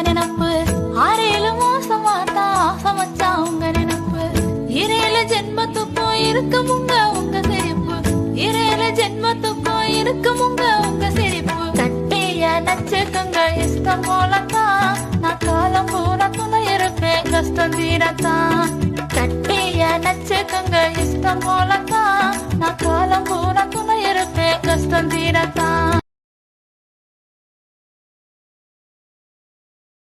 உங்க நினப்பு ஆறேழு மாசமா தான் சமைச்சா உங்க நினப்பு இரையில ஜென்மத்துக்கும் இருக்கும் உங்க உங்க சிரிப்பு. இரையில ஜென்மத்துக்கும் இருக்கும் உங்க உங்க சிரிப்பு. கட்டிய நச்சுக்குங்க இஷ்டம் போலத்தான் நான் காலம் பூரா துணை இருப்பேன் கஷ்டம் தீரத்தான் கட்டிய நச்சுக்குங்க இஷ்டம் போலத்தான் நான் காலம் பூரா துணை இருப்பேன் கஷ்டம் தீரத்தான்